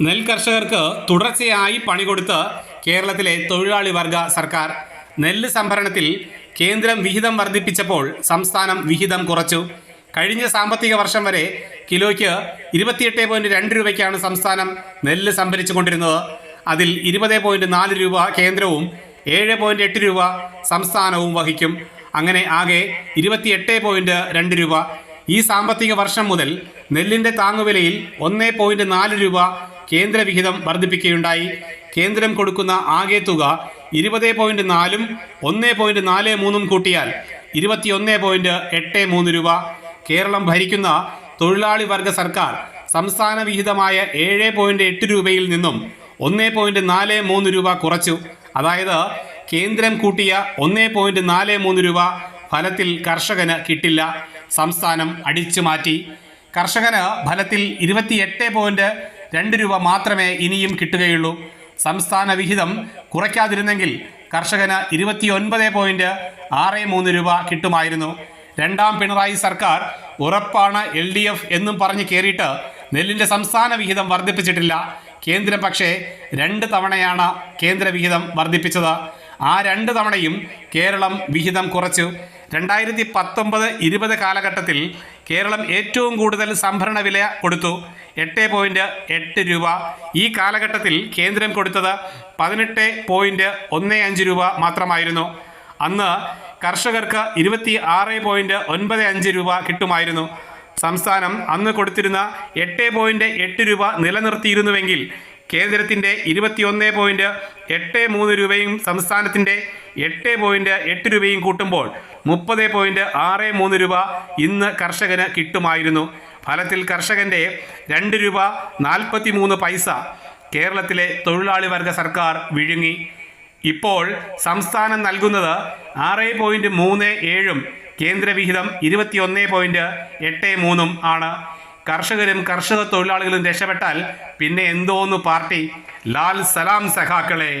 നെൽ കർഷകർക്ക് തുടർച്ചയായി പണി കൊടുത്ത് കേരളത്തിലെ തൊഴിലാളി വർഗ സർക്കാർ നെല്ല് സംഭരണത്തിൽ കേന്ദ്രം വിഹിതം വർദ്ധിപ്പിച്ചപ്പോൾ സംസ്ഥാനം വിഹിതം കുറച്ചു. കഴിഞ്ഞ സാമ്പത്തിക വർഷം വരെ കിലോയ്ക്ക് ഇരുപത്തിയെട്ട് പോയിന്റ് രണ്ട് രൂപയ്ക്കാണ് സംസ്ഥാനം നെല്ല് സംഭരിച്ചു കൊണ്ടിരുന്നത്. അതിൽ ഇരുപത് പോയിന്റ് നാല് രൂപ കേന്ദ്രവും ഏഴ് പോയിന്റ് എട്ട് രൂപ സംസ്ഥാനവും വഹിക്കും. അങ്ങനെ ആകെ ഇരുപത്തിയെട്ട് പോയിന്റ് രണ്ട് രൂപ. ഈ സാമ്പത്തിക വർഷം മുതൽ നെല്ലിന്റെ താങ്ങുവിലയിൽ ഒന്ന് പോയിന്റ് നാല് രൂപ കേന്ദ്ര വിഹിതം വർദ്ധിപ്പിക്കുകയുണ്ടായി. കേന്ദ്രം കൊടുക്കുന്ന ആകെ തുക ഇരുപത് പോയിന്റ് നാലും ഒന്ന് പോയിന്റ് നാല് മൂന്നും കൂട്ടിയാൽ ഇരുപത്തിയൊന്ന് പോയിന്റ് എട്ട് മൂന്ന് രൂപ. കേരളം ഭരിക്കുന്ന തൊഴിലാളി വർഗ സർക്കാർ സംസ്ഥാന വിഹിതമായ ഏഴ് പോയിന്റ് എട്ട് രൂപയിൽ നിന്നും ഒന്ന് പോയിന്റ് നാല് മൂന്ന് രൂപ കുറച്ചു. അതായത് കേന്ദ്രം കൂട്ടിയ ഒന്ന് പോയിന്റ് നാല് മൂന്ന് രൂപ ഫലത്തിൽ കർഷകന് കിട്ടില്ല. സംസ്ഥാനം അടിച്ചു മാറ്റി. കർഷകന് ഫലത്തിൽ ഇരുപത്തിയെട്ട് പോയിന്റ് രണ്ട് രൂപ മാത്രമേ ഇനിയും കിട്ടുകയുള്ളൂ. സംസ്ഥാന വിഹിതം കുറയ്ക്കാതിരുന്നെങ്കിൽ കർഷകന് ഇരുപത്തിയൊൻപത് പോയിന്റ് ആറ് മൂന്ന് രൂപ കിട്ടുമായിരുന്നു. രണ്ടാം പിണറായി സർക്കാർ ഉറപ്പാണ് എൽ ഡി എഫ് എന്നും പറഞ്ഞ് കയറിയിട്ട് നെല്ലിന്റെ സംസ്ഥാന വിഹിതം വർദ്ധിപ്പിച്ചിട്ടില്ല. കേന്ദ്രം പക്ഷേ രണ്ട് തവണയാണ് കേന്ദ്ര വിഹിതം വർദ്ധിപ്പിച്ചത്. ആ രണ്ട് തവണയും കേരളം വിഹിതം കുറച്ചു. രണ്ടായിരത്തി പത്തൊമ്പത് ഇരുപത് കാലഘട്ടത്തിൽ കേരളം ഏറ്റവും കൂടുതൽ സംഭരണ വില കൊടുത്തു. എട്ട് പോയിന്റ് എട്ട് രൂപ. ഈ കാലഘട്ടത്തിൽ കേന്ദ്രം കൊടുത്തത് പതിനെട്ട് പോയിന്റ് ഒന്ന് അഞ്ച് രൂപ മാത്രമായിരുന്നു. അന്ന് കർഷകർക്ക് ഇരുപത്തി ആറ് പോയിന്റ് ഒൻപത് അഞ്ച് രൂപ കിട്ടുമായിരുന്നു. സംസ്ഥാനം അന്ന് കൊടുത്തിരുന്ന എട്ട് പോയിന്റ് എട്ട് രൂപ നിലനിർത്തിയിരുന്നുവെങ്കിൽ കേന്ദ്രത്തിന്റെ ഇരുപത്തിയൊന്ന് പോയിന്റ് എട്ട് മൂന്ന് രൂപയും സംസ്ഥാനത്തിന്റെ എട്ട് പോയിന്റ് എട്ട് രൂപയും കൂട്ടുമ്പോൾ മുപ്പത് പോയിന്റ് ആറ് മൂന്ന് രൂപ ഇന്ന് കർഷകന് കിട്ടുമായിരുന്നു. ഫലത്തിൽ കർഷകന്റെ രണ്ട് രൂപ നാൽപ്പത്തി മൂന്ന് പൈസ കേരളത്തിലെ തൊഴിലാളി വർഗ സർക്കാർ വിഴുങ്ങി. ഇപ്പോൾ സംസ്ഥാനം നൽകുന്നത് ആറ് പോയിന്റ് മൂന്ന് ഏഴും കേന്ദ്രവിഹിതം ഇരുപത്തിയൊന്ന് പോയിന്റ് എട്ട് മൂന്നും ആണ്. കർഷകരും കർഷക തൊഴിലാളികളും രക്ഷപ്പെട്ടാൽ പിന്നെ എന്തോന്ന് പാർട്ടി? ലാൽ സലാം സഖാക്കളെ.